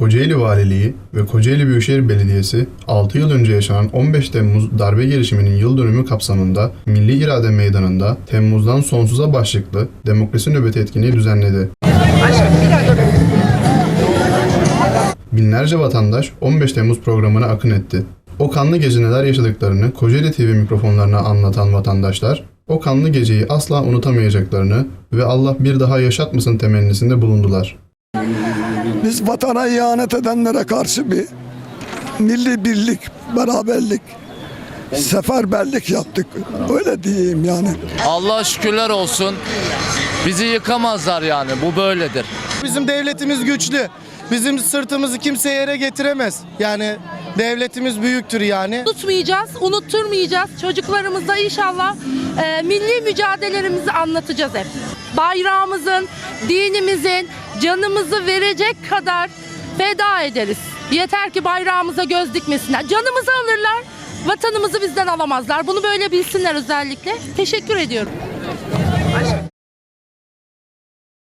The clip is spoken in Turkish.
Kocaeli Valiliği ve Kocaeli Büyükşehir Belediyesi 6 yıl önce yaşanan 15 Temmuz darbe girişiminin yıl dönümü kapsamında Milli İrade Meydanı'nda Temmuz'dan Sonsuza başlıklı demokrasi nöbeti etkinliği düzenledi. Binlerce vatandaş 15 Temmuz programına akın etti. O kanlı gece neler yaşadıklarını Kocaeli TV mikrofonlarına anlatan vatandaşlar, o kanlı geceyi asla unutamayacaklarını ve Allah bir daha yaşatmasın temennisinde bulundular. Biz vatana ihanet edenlere karşı bir milli birlik, beraberlik, seferberlik yaptık. Öyle diyeyim yani. Allah şükürler olsun. Bizi yıkamazlar yani bu böyledir. Bizim devletimiz güçlü. Bizim sırtımızı kimse yere getiremez. Yani devletimiz büyüktür yani. unutmayacağız, unutturmayacağız. Çocuklarımıza inşallah e, milli mücadelemizi anlatacağız hep. Bayrağımızın, dinimizin canımızı verecek kadar feda ederiz. Yeter ki bayrağımıza göz dikmesinler. Canımızı alırlar, vatanımızı bizden alamazlar. Bunu böyle bilsinler özellikle. Teşekkür ediyorum.